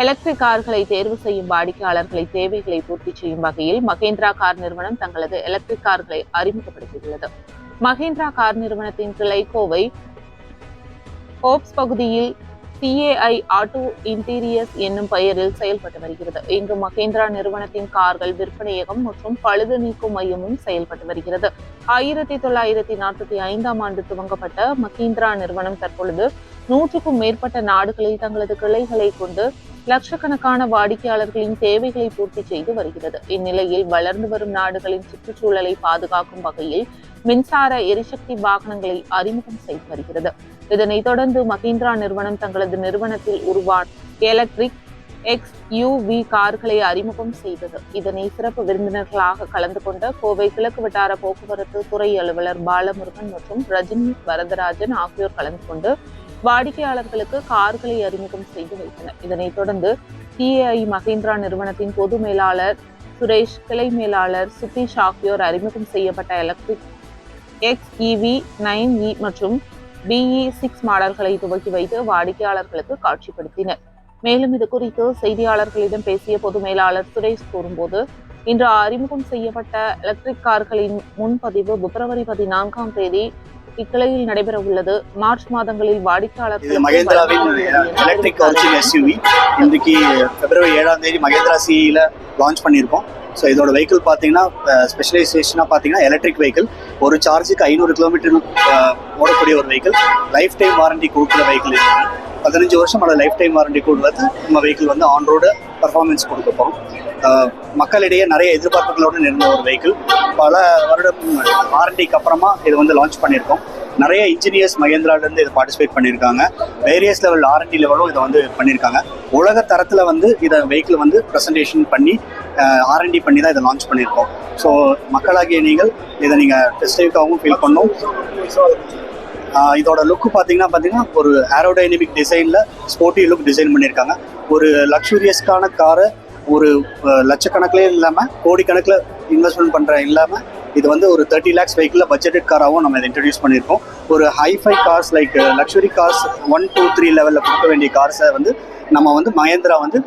Electric கார்களை தேர்வு செய்யும் வாடிக்கையாளர்களை தேவைகளை பூர்த்தி செய்யும் வகையில் மகேந்திரா கார் நிறுவனம் தங்களது எலக்ட்ரிக் கார்களை அறிமுகப்படுத்தியுள்ளது. மகேந்திரா கார் நிறுவனத்தின் கிளை கோவை ஹோப்ஸ் பகுதியில் சிஏஐ ஆட்டோ இன்டீரியர்ஸ் என்னும் பெயரில் செயல்பட்டு வருகிறது. இங்கு மகேந்திரா நிறுவனத்தின் கார்கள் விற்பனையகம் மற்றும் பழுது நீக்கும் மையமும் செயல்பட்டு வருகிறது. ஆயிரத்தி தொள்ளாயிரத்தி நாற்பத்தி ஐந்தாம் ஆண்டு துவங்கப்பட்ட மகேந்திரா நிறுவனம் தற்பொழுது நூற்றுக்கும் மேற்பட்ட நாடுகளில் தங்களது கிளைகளை கொண்டு லட்சக்கணக்கான வாடிக்கையாளர்களின் தேவைகளை பூர்த்தி செய்து வருகிறது. இந்நிலையில் வளர்ந்து வரும் நாடுகளின் சுற்றுச்சூழலை பாதுகாக்கும் வகையில் மின்சார எரிசக்தி வாகனங்களை அறிமுகம் செய்து வருகிறது. இதனைத் தொடர்ந்து மஹிந்திரா நிறுவனம் தங்களது நிறுவனத்தில் உருவான எலக்ட்ரிக் எக்ஸ் யூவி கார்களை அறிமுகம் செய்தது. இதனை சிறப்பு விருந்தினர்களாக கலந்து கொண்ட கோவை கிழக்கு வட்டார போக்குவரத்து துறை அலுவலர் பாலமுருகன் மற்றும் ரஜினி வரதராஜன் ஆகியோர் கலந்து கொண்டு வாடிக்கையாளர்களுக்கு கார்களை அறிமுகம் செய்து வைத்தனர். இதனைத் தொடர்ந்து டிஏஐ மகேந்திரா நிறுவனத்தின் பொது மேலாளர் சுரேஷ் கிளை மேலாளர் சுதீஷ் ஆகியோர் அறிமுகம் செய்யப்பட்ட electric X EV nine E மற்றும் பிஇ சிக்ஸ் மாடல்களை துவக்கி வைத்து வாடிக்கையாளர்களுக்கு காட்சிப்படுத்தினர். மேலும் இது குறித்து செய்தியாளர்களிடம் பேசிய பொது மேலாளர் சுரேஷ் கூறும்போது இன்று அறிமுகம் செய்யப்பட்ட எலக்ட்ரிக் கார்களின் முன்பதிவு பிப்ரவரி பதினான்காம் தேதி இக்கிளையில் நடைபெற உள்ளது மார்ச் மாதங்களில் இது மகேந்திராவின் எலக்ட்ரிக் தெரிவித்தார். கவுன்சில் எஸ்யூவி இன்றைக்கு பிப்ரவரி ஏழாம் தேதி மகேந்திரா சிஇல லான்ச் பண்ணியிருக்கோம். ஸோ இதோட வெஹிக்கிள் பார்த்தீங்கன்னா ஸ்பெஷலைசேஷனாக பார்த்தீங்கன்னா எலக்ட்ரிக் வெஹிக்கிள் ஒரு சார்ஜுக்கு ஐநூறு கிலோமீட்டர் ஓடக்கூடிய ஒரு வெஹிக்கிள் லைஃப் டைம் வாரண்டி கொடுக்குற வெஹிக்கிள் பதினஞ்சு வருஷம் அல்லது லைஃப் டைம் வாரண்டி கொடுத்து நம்ம வெஹிக்கிள் வந்து ஆன் ரோடு பர்ஃபார்மன்ஸ் கொடுக்க போகிறோம் மக்களிடையே நிறைய எதிர்பார்ப்புகளோடு இருந்த ஒரு வெஹிக்கிள் பல வருடம் வாரண்டிக்கு அப்புறமா இது வந்து லான்ச் பண்ணியிருக்கோம். நிறைய இன்ஜினியர்ஸ் மகேந்திராலேருந்து இதை பார்ட்டிசிபேட் பண்ணியிருக்காங்க. வேரியஸ் லெவல் ஆர்என்டி லெவலும் இதை வந்து பண்ணியிருக்காங்க. உலக தரத்தில் வந்து இதை வெஹிக்கிள் வந்து ப்ரெசன்டேஷன் பண்ணி ஆர்என்டி பண்ணி தான் இதை லான்ச் பண்ணியிருக்கோம். ஸோ மக்களாகிய நீங்கள் இதை நீங்கள் டெஸ்டிவ்காகவும் ஃபீல் பண்ணும். இதோட லுக்கு பார்த்தீங்கன்னா பார்த்தீங்கன்னா ஒரு ஏரோடைனமிக் டிசைனில் ஸ்போர்ட்டி லுக் டிசைன் பண்ணியிருக்காங்க. ஒரு லக்ஸூரியஸ்க்கான காரை ஒரு லட்சக்கணக்கிலே இல்லாமல் கோடிக்கணக்கில் இன்வெஸ்ட்மெண்ட் பண்ணுற இல்லாமல் இது வந்து ஒரு தேர்ட்டி லேக்ஸ் வெஹிக்கிளில் பட்ஜெட்டட் காராகவும் நம்ம இதை இன்ட்ரடியூஸ் பண்ணியிருக்கோம் ஒரு hi fi cars like luxury cars one two three லெவலில் கொடுக்க வேண்டிய கார்ஸை வந்து நம்ம வந்து மகேந்திரா வந்து